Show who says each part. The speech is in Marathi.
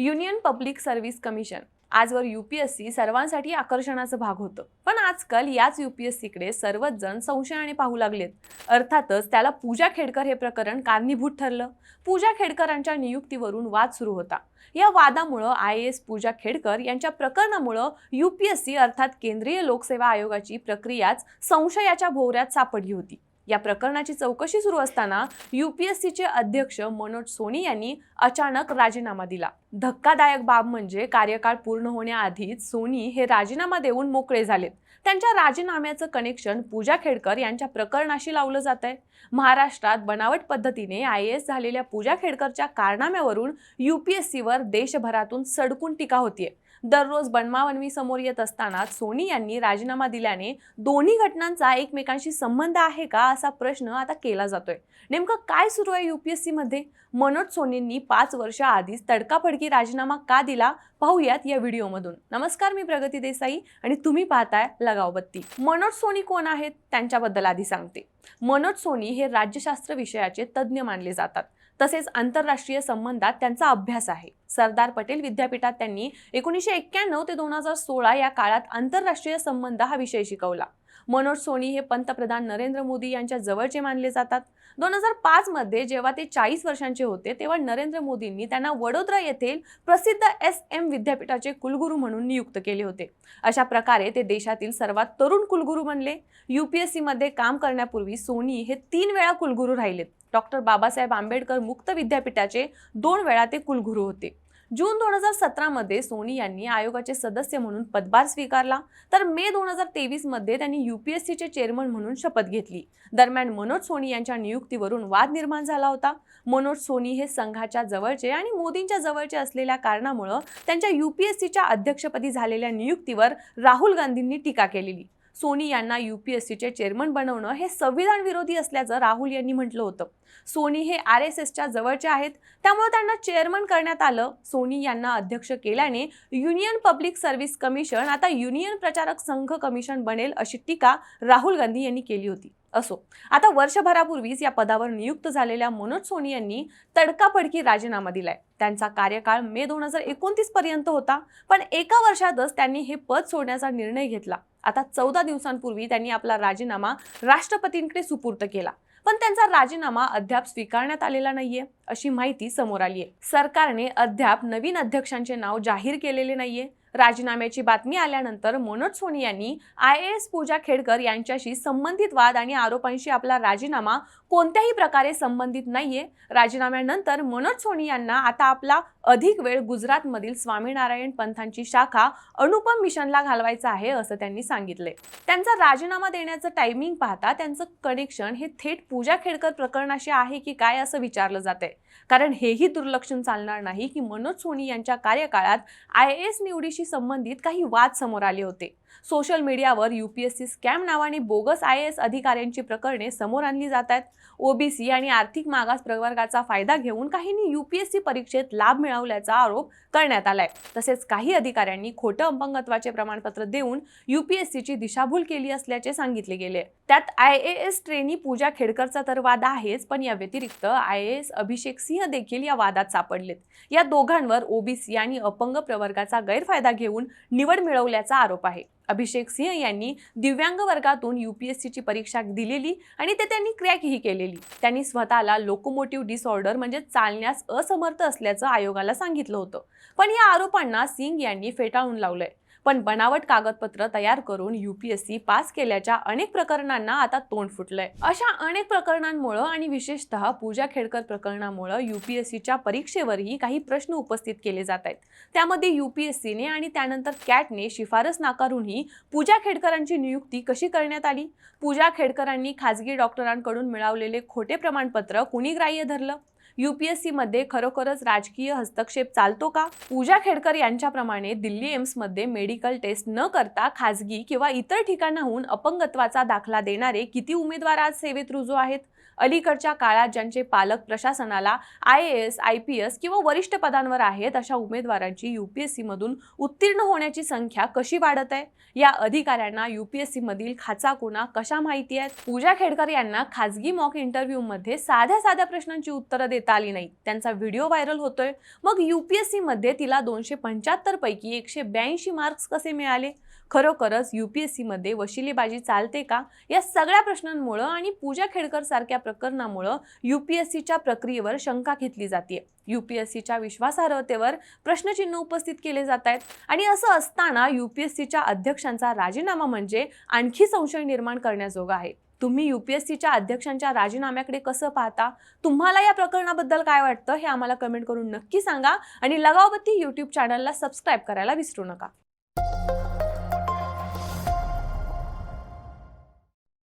Speaker 1: Union public service commission. आजवर यूपीएससी सर्वांसाठी आकर्षणाचा भाग होतं. पण आजकाल याच यूपीएससीकडे सर्वच जण संशयाने पाहू लागलेत. अर्थातच त्याला पूजा खेडकर हे प्रकरण कारणीभूत ठरलं. पूजा खेडकरांच्या नियुक्तीवरून वाद सुरू होता. या वादामुळं आय एस पूजा खेडकर यांच्या प्रकरणामुळं यूपीएससी अर्थात केंद्रीय लोकसेवा आयोगाची प्रक्रियाच संशयाच्या भोवऱ्यात सापडली होती. या प्रकरणाची चौकशी सुरू असताना युपीएससीचे अध्यक्ष मनोज सोनी यांनी अचानक राजीनामा दिला. धक्कादायक बाब म्हणजे कार्यकाळ पूर्ण होण्याआधीच सोनी हे राजीनामा देऊन मोकळे झालेत. त्यांच्या राजीनाम्याचं कनेक्शन पूजा खेडकर यांच्या प्रकरणाशी लावलं जात आहे महाराष्ट्रात बनावट पद्धतीने आय एस झालेल्या पूजा खेडकरच्या कारनाम्यावरून युपीएससीवर देशभरातून सडकून टीका होतीये. दररोज बनमावनवी समोर येत असताना सोनी यांनी राजीनामा दिल्याने दोन्ही घटनांचा एकमेकांशी संबंध आहे का असा प्रश्न आता केला जातोय. नेमकं काय सुरू आहे युपीएससी मध्ये? मनोज सोनींनी पाच वर्ष आधीच तडकाफडकी राजीनामा का दिला? पाहूयात या व्हिडिओमधून. नमस्कार मी प्रगती देसाई आणि तुम्ही पाहताय लगावबत्ती. मनोज सोनी कोण आहेत? त्यांच्याबद्दल आधी सांगते. मनोज सोनी हे राज्यशास्त्र विषयाचे तज्ज्ञ मानले जातात. तसेच आंतरराष्ट्रीय संबंधात त्यांचा अभ्यास आहे. सरदार पटेल विद्यापीठात त्यांनी एकोणीसशे एक्क्याण्णव ते दोन हजार सोळा या काळात आंतरराष्ट्रीय संबंध हा विषय शिकवला. मनोज सोनी हे पंतप्रधान नरेंद्र मोदी यांच्या जवळचे मानले जातात. दोन हजार पाचमध्ये जेव्हा ते चाळीस वर्षांचे होते तेव्हा नरेंद्र मोदींनी त्यांना वडोदरा येथील प्रसिद्ध एस एम विद्यापीठाचे कुलगुरू म्हणून नियुक्त केले होते. अशा प्रकारे ते देशातील सर्वात तरुण कुलगुरू बनले. यू पी एस सीमध्ये काम करण्यापूर्वी सोनी हे तीन वेळा कुलगुरू राहिलेत. डॉक्टर बाबासाहेब आंबेडकर मुक्त विद्यापीठाचे दोन वेळा ते कुलगुरू होते. जून दोन हजार सतरामध्ये सोनी यांनी आयोगाचे सदस्य म्हणून पदभार स्वीकारला. तर मे दोन हजार तेवीसमध्ये त्यांनी युपीएससीचे चेअरमन म्हणून शपथ घेतली. दरम्यान मनोज सोनी यांच्या नियुक्तीवरून वाद निर्माण झाला होता. मनोज सोनी हे संघाच्या जवळचे आणि मोदींच्या जवळचे असलेल्या कारणामुळं त्यांच्या युपीएससीच्या अध्यक्षपदी झालेल्या नियुक्तीवर राहुल गांधींनी टीका केलेली. सोनी यांना युपीएससीचे चेअरमन बनवणं हे संविधान विरोधी असल्याचं राहुल यांनी म्हटलं होतं. सोनी हे आर एस एसच्या जवळचे आहेत. त्यामुळे त्यांना चेअरमन करण्यात आलं. सोनी यांना अध्यक्ष केल्याने युनियन पब्लिक सर्व्हिस कमिशन आता युनियन प्रचारक संघ कमिशन बनेल अशी टीका राहुल गांधी यांनी केली होती. असो आता वर्षभरापूर्वीच या पदावर नियुक्त झालेल्या मनोज सोनी यांनी तडकाफडकी राजीनामा दिलाय. त्यांचा कार्यकाळ मे दोन हजार एकोणतीस पर्यंत होता पण एका वर्षातच त्यांनी हे पद सोडण्याचा निर्णय घेतला. आता चौदा दिवसांपूर्वी त्यांनी आपला राजीनामा राष्ट्रपतींकडे सुपूर्त केला. पण त्यांचा राजीनामा अद्याप स्वीकारण्यात आलेला नाहीये अशी माहिती समोर आली आहे सरकारने अद्याप नवीन अध्यक्षांचे नाव जाहीर केलेले नाहीये. राजीनाम्याची बातमी आल्यानंतर मनोज सोनी यांनी I A S Pooja Khedkar यांच्याशी संबंधित वाद आणि आरोपांशी आपला राजीनामा कोणत्याही प्रकारे संबंधित नाहीये. राजीनाम्यानंतर मनोज सोनी यांना आता आपला अधिक वेळ गुजरातमधील स्वामीनारायण पंथांची शाखा अनुपम मिशनला घालवायचा आहे असं त्यांनी सांगितले. त्यांचा राजीनामा देण्याचं टायमिंग पाहता त्यांचं कनेक्शन हे थेट पूजा खेडकर प्रकरणाशी आहे की काय असं विचारलं जात आहे कारण हेही दुर्लक्षण चालणार नाही की मनोज सोनी यांच्या कार्यकाळात आय एस निवडीशी संबंधित काही वाद समोर आले होते. सोशल मीडियावर युपीएससी स्कॅम नावाने बोगस आय एस अधिकाऱ्यांची प्रकरणे समोर आणली जात आहेत. ओबीसी आणि आर्थिक मागास प्रवर्गाचा फायदा घेऊन काहींनी युपीएससी परीक्षेत लाभ मिळवल्याचा आरोप करण्यात आलाय. तसेच काही अधिकाऱ्यांनी खोटं अपंगत्वाचे प्रमाणपत्र देऊन युपीएससीची दिशाभूल केली असल्याचे सांगितले गेले. त्यात I A S trainee Pooja खेडकरचा तर वाद आहेच पण या व्यतिरिक्त I A S Abhishek Singh देखील या वादात सापडलेत. या दोघांवर ओबीसी आणि अपंग प्रवर्गाचा गैरफायदा घेऊन निवड मिळवल्याचा आरोप आहे. अभिषेक सिंह यांनी दिव्यांग वर्गातून युपीएससीची परीक्षा दिलेली आणि ते त्यांनी क्रॅकही केलेली. त्यांनी स्वतःला लोकोमोटिव्ह डिसऑर्डर म्हणजे चालण्यास असमर्थ असल्याचं आयोगाला सांगितलं होतं. पण या आरोपांना सिंग यांनी फेटाळून लावलंय. पण बनावट कागदपत्र तयार करून युपीएससी पास केल्याच्या अनेक प्रकरणांना आता तोंड फुटलंय. अशा अनेक प्रकरणांमुळं आणि विशेषतः पूजा खेडकर प्रकरणामुळं युपीएससीच्या परीक्षेवरही काही प्रश्न उपस्थित केले जात आहेत. त्यामध्ये युपीएससीने आणि त्यानंतर कॅटने शिफारस नाकारूनही पूजा खेडकरांची नियुक्ती कशी करण्यात आली? पूजा खेडकरांनी खाजगी डॉक्टरांकडून मिळवलेले खोटे प्रमाणपत्र कुणी ग्राह्य धरलं? मध्ये खरोखरच राजकीय हस्तक्षेप चालतो का? पूजा खेडकर यांच्याप्रमाणे दिल्ली एम्समध्ये मेडिकल टेस्ट न करता खाजगी किंवा इतर ठिकाणाहून अपंगत्वाचा दाखला देणारे किती उमेदवार आज सेवेत रुजू आहेत? अलीकडच्या काळात ज्यांचे पालक प्रशासनाला I A S I P S किंवा वरिष्ठ पदांवर आहेत अशा उमेदवारांची यू पी एस सीमधून उत्तीर्ण होण्याची संख्या कशी वाढत आहे? या अधिकाऱ्यांना यू पी एस सीमधील खाचा खाचाकुणा कशा माहिती आहेत? पूजा खेडकर यांना खाजगी मॉक इंटरव्ह्यूमध्ये साध्या साध्या प्रश्नांची उत्तरं देता आली नाही त्यांचा व्हिडिओ व्हायरल होतोय. मग यू पी एस सीमध्ये तिला दोनशे पंच्याहत्तर पैकी एकशे ब्याऐंशी मार्क्स कसे मिळाले? खरोखरच युपीएससी मध्ये वशिलेबाजी चालते का? या सगळ्या प्रश्नांमुळं आणि पूजा खेडकर सारख्या प्रकरणामुळं सीच्या प्रक्रियेवर शंका घेतली जाते युपीएससीच्या विश्वासार्हतेवर प्रश्नचिन्ह उपस्थित केले जात आहेत आणि असं असताना युपीएससीच्या अध्यक्षांचा राजीनामा म्हणजे आणखी संशय निर्माण करण्याजोगा आहे. तुम्ही युपीएससीच्या अध्यक्षांच्या राजीनाम्याकडे कसं पाहता? तुम्हाला या प्रकरणाबद्दल काय वाटतं? हे आम्हाला कमेंट करून नक्की सांगा. आणि लगावती यूट्यूब चॅनलला सबस्क्राईब करायला विसरू नका.